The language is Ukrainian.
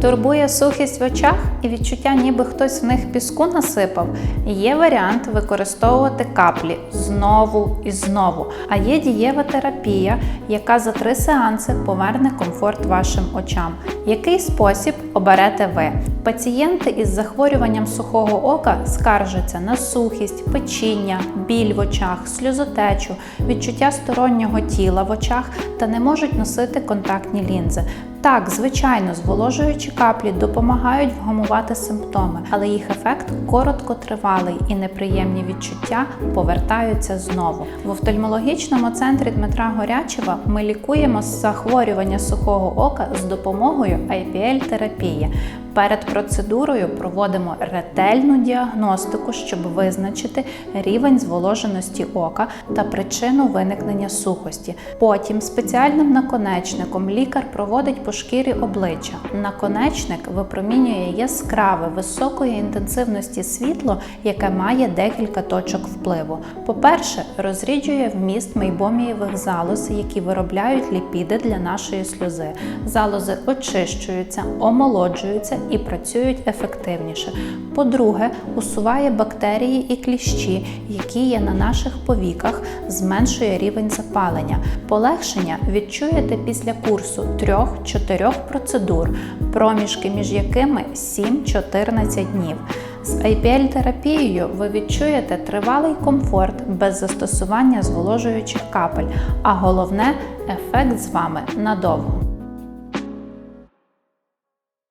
Турбує сухість в очах і відчуття, ніби хтось в них піску насипав. Є варіант використовувати каплі знову і знову. А є дієва терапія, яка за три сеанси поверне комфорт вашим очам. Який спосіб оберете ви? Пацієнти із захворюванням сухого ока скаржаться на сухість, печіння, біль в очах, сльозотечу, відчуття стороннього тіла в очах та не можуть носити контактні лінзи. Так, звичайно, зволожуючі каплі допомагають вгамувати симптоми, але їх ефект короткотривалий і неприємні відчуття повертаються знову. В офтальмологічному центрі Дмитра Горячева ми лікуємо захворювання сухого ока з допомогою IPL-терапії. Перед процедурою проводимо ретельну діагностику, щоб визначити рівень зволоженості ока та причину виникнення сухості. Потім спеціальним наконечником лікар проводить по шкірі обличчя. Наконечник випромінює яскраве високої інтенсивності світло, яке має декілька точок впливу. По-перше, розріджує вміст мейбомієвих залоз, які виробляють ліпіди для нашої сльози. Залози очищуються, омолоджуються і працюють ефективніше. По-друге, усуває бактерії і кліщі, які є на наших повіках, зменшує рівень запалення. Полегшення відчуєте після курсу 3-4 процедур, проміжки між якими 7-14 днів. З IPL-терапією ви відчуєте тривалий комфорт без застосування зволожуючих капель, а головне ефект з вами надовго.